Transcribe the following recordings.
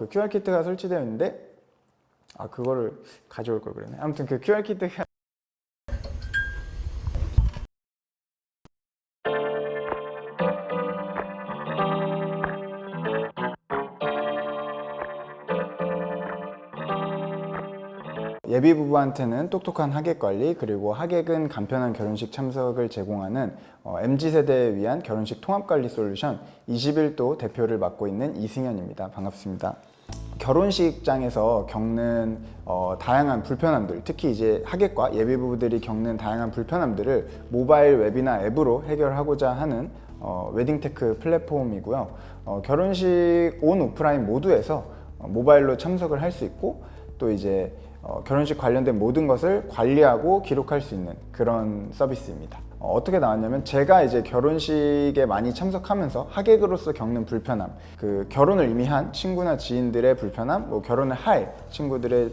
그 QR 키트가 설치되어 있는데 아 그거를 가져올 걸 그러네. 아무튼 그 QR 키트가 예비 부부한테는 똑똑한 하객 관리 그리고 하객은 간편한 결혼식 참석을 제공하는 MZ 세대에 위한 결혼식 통합 관리 솔루션 21도 대표를 맡고 있는 이승현입니다. 반갑습니다. 결혼식장에서 겪는 어, 다양한 불편함들, 특히 이제 하객과 예비 부부들이 겪는 다양한 불편함들을 모바일 웹이나 앱으로 해결하고자 하는 어, 웨딩테크 플랫폼이고요. 어, 결혼식 온 오프라인 모두에서 어, 모바일로 참석을 할 수 있고 또 이제 어, 결혼식 관련된 모든 것을 관리하고 기록할 수 있는 그런 서비스입니다. 어, 어떻게 나왔냐면 제가 이제 결혼식에 많이 참석하면서 하객으로서 겪는 불편함, 그 결혼을 이미 한 친구나 지인들의 불편함, 뭐 결혼을 할 친구들의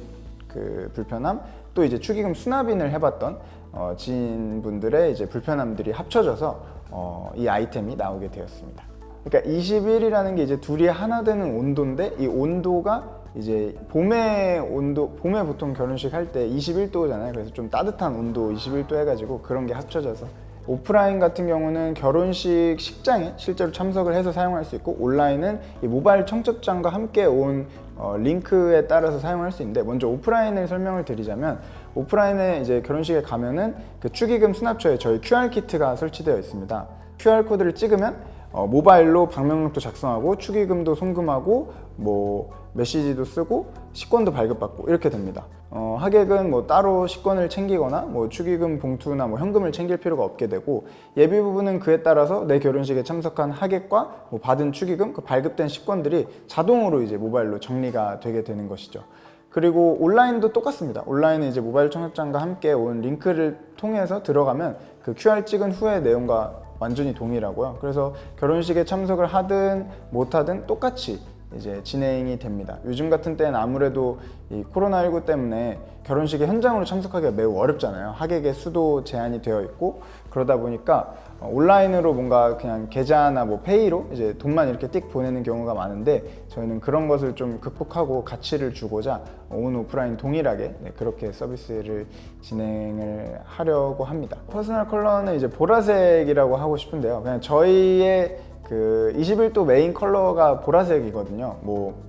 그 불편함, 또 이제 축의금 수납인을 해봤던 어, 지인분들의 이제 불편함들이 합쳐져서 어, 이 아이템이 나오게 되었습니다. 그러니까 21이라는 게 이제 둘이 하나 되는 온도인데 이 온도가 이제 봄에 온도 봄에 보통 결혼식 할 때 21도잖아요. 그래서 좀 따뜻한 온도 21도 해가지고 그런 게 합쳐져서 오프라인 같은 경우는 결혼식 식장에 실제로 참석을 해서 사용할 수 있고 온라인은 이 모바일 청첩장과 함께 온 어, 링크에 따라서 사용할 수 있는데 먼저 오프라인을 설명을 드리자면 오프라인에 이제 결혼식에 가면은 그 축의금 수납처에 저희 QR 키트가 설치되어 있습니다. QR 코드를 찍으면 어, 모바일로 방명록도 작성하고 축의금도 송금하고 뭐 메시지도 쓰고 식권도 발급받고 이렇게 됩니다. 어, 하객은 뭐 따로 식권을 챙기거나 뭐 축의금 봉투나 뭐 현금을 챙길 필요가 없게 되고 예비 부부는 그에 따라서 내 결혼식에 참석한 하객과 뭐 받은 축의금 그 발급된 식권들이 자동으로 이제 모바일로 정리가 되게 되는 것이죠. 그리고 온라인도 똑같습니다. 온라인은 이제 모바일 청첩장과 함께 온 링크를 통해서 들어가면 그 QR 찍은 후의 내용과 완전히 동일하고요. 그래서 결혼식에 참석을 하든 못하든 똑같이 이제 진행이 됩니다. 요즘 같은 때는 아무래도 이 코로나19 때문에 결혼식에 현장으로 참석하기가 매우 어렵잖아요. 하객의 수도 제한이 되어 있고 그러다 보니까 어, 온라인으로 뭔가 그냥 계좌나 뭐 페이로 이제 돈만 이렇게 띡 보내는 경우가 많은데 저희는 그런 것을 좀 극복하고 가치를 주고자 온 오프라인 동일하게 네, 그렇게 서비스를 진행을 하려고 합니다. 퍼스널 컬러는 이제 보라색이라고 하고 싶은데요. 그냥 저희의 그 21도 메인 컬러가 보라색이거든요. 뭐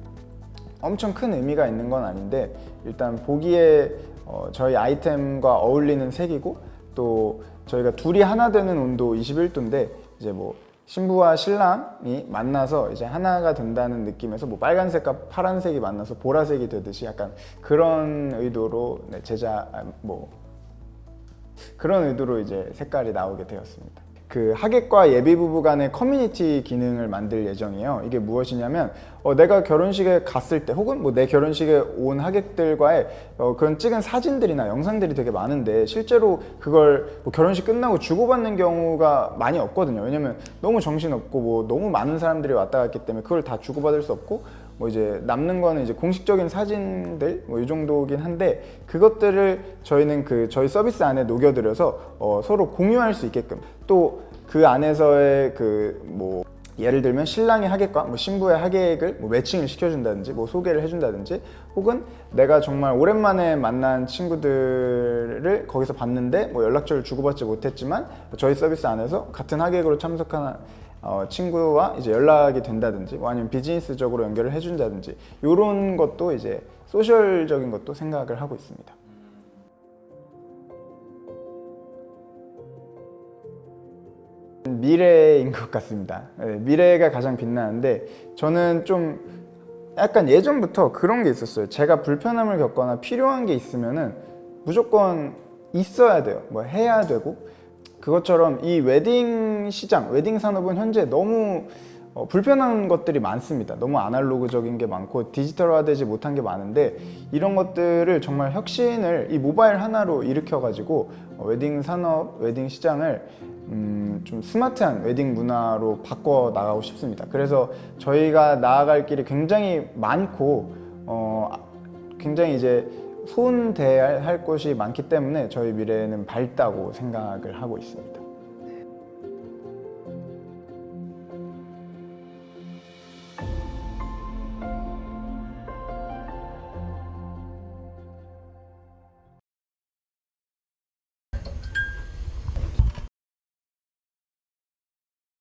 엄청 큰 의미가 있는 건 아닌데 일단 보기에 어, 저희 아이템과 어울리는 색이고 또 저희가 둘이 하나 되는 온도 21도인데 이제 뭐 신부와 신랑이 만나서 이제 하나가 된다는 느낌에서 뭐 빨간색과 파란색이 만나서 보라색이 되듯이 약간 그런 의도로 네, 제자 아, 뭐 그런 의도로 이제 색깔이 나오게 되었습니다. 그 하객과 예비 부부 간의 커뮤니티 기능을 만들 예정이에요. 이게 무엇이냐면 어, 내가 결혼식에 갔을 때 혹은 뭐 내 결혼식에 온 하객들과의 어, 그런 찍은 사진들이나 영상들이 되게 많은데 실제로 그걸 뭐 결혼식 끝나고 주고받는 경우가 많이 없거든요. 왜냐면 너무 정신없고 뭐 너무 많은 사람들이 왔다 갔기 때문에 그걸 다 주고받을 수 없고 뭐 이제 남는 거는 이제 공식적인 사진들 뭐 이 정도긴 한데 그것들을 저희는 그 저희 서비스 안에 녹여들여서 어, 서로 공유할 수 있게끔 또 그 안에서의 그뭐 예를 들면 신랑의 하객과 뭐 신부의 하객을 뭐 매칭을 시켜준다든지 뭐 소개를 해준다든지 혹은 내가 정말 오랜만에 만난 친구들을 거기서 봤는데 뭐 연락처를 주고받지 못했지만 저희 서비스 안에서 같은 하객으로 참석한 어, 친구와 이제 연락이 된다든지 뭐 아니면 비즈니스적으로 연결을 해준다든지 이런 것도 이제 소셜적인 것도 생각을 하고 있습니다. 미래인 것 같습니다. 네, 미래가 가장 빛나는데 저는 좀 약간 예전부터 그런 게 있었어요. 제가 불편함을 겪거나 필요한 게 있으면은 무조건 있어야 돼요. 뭐 해야 되고 그것처럼 이 웨딩 시장, 웨딩 산업은 현재 너무 어, 불편한 것들이 많습니다. 너무 아날로그적인 게 많고 디지털화되지 못한 게 많은데 이런 것들을 정말 혁신을 이 모바일 하나로 일으켜가지고 어, 웨딩 산업, 웨딩 시장을 음, 좀 스마트한 웨딩 문화로 바꿔 나가고 싶습니다. 그래서 저희가 나아갈 길이 굉장히 많고 어, 굉장히 이제 손대야 할 것이 많기 때문에 저희 미래는 밝다고 생각을 하고 있습니다.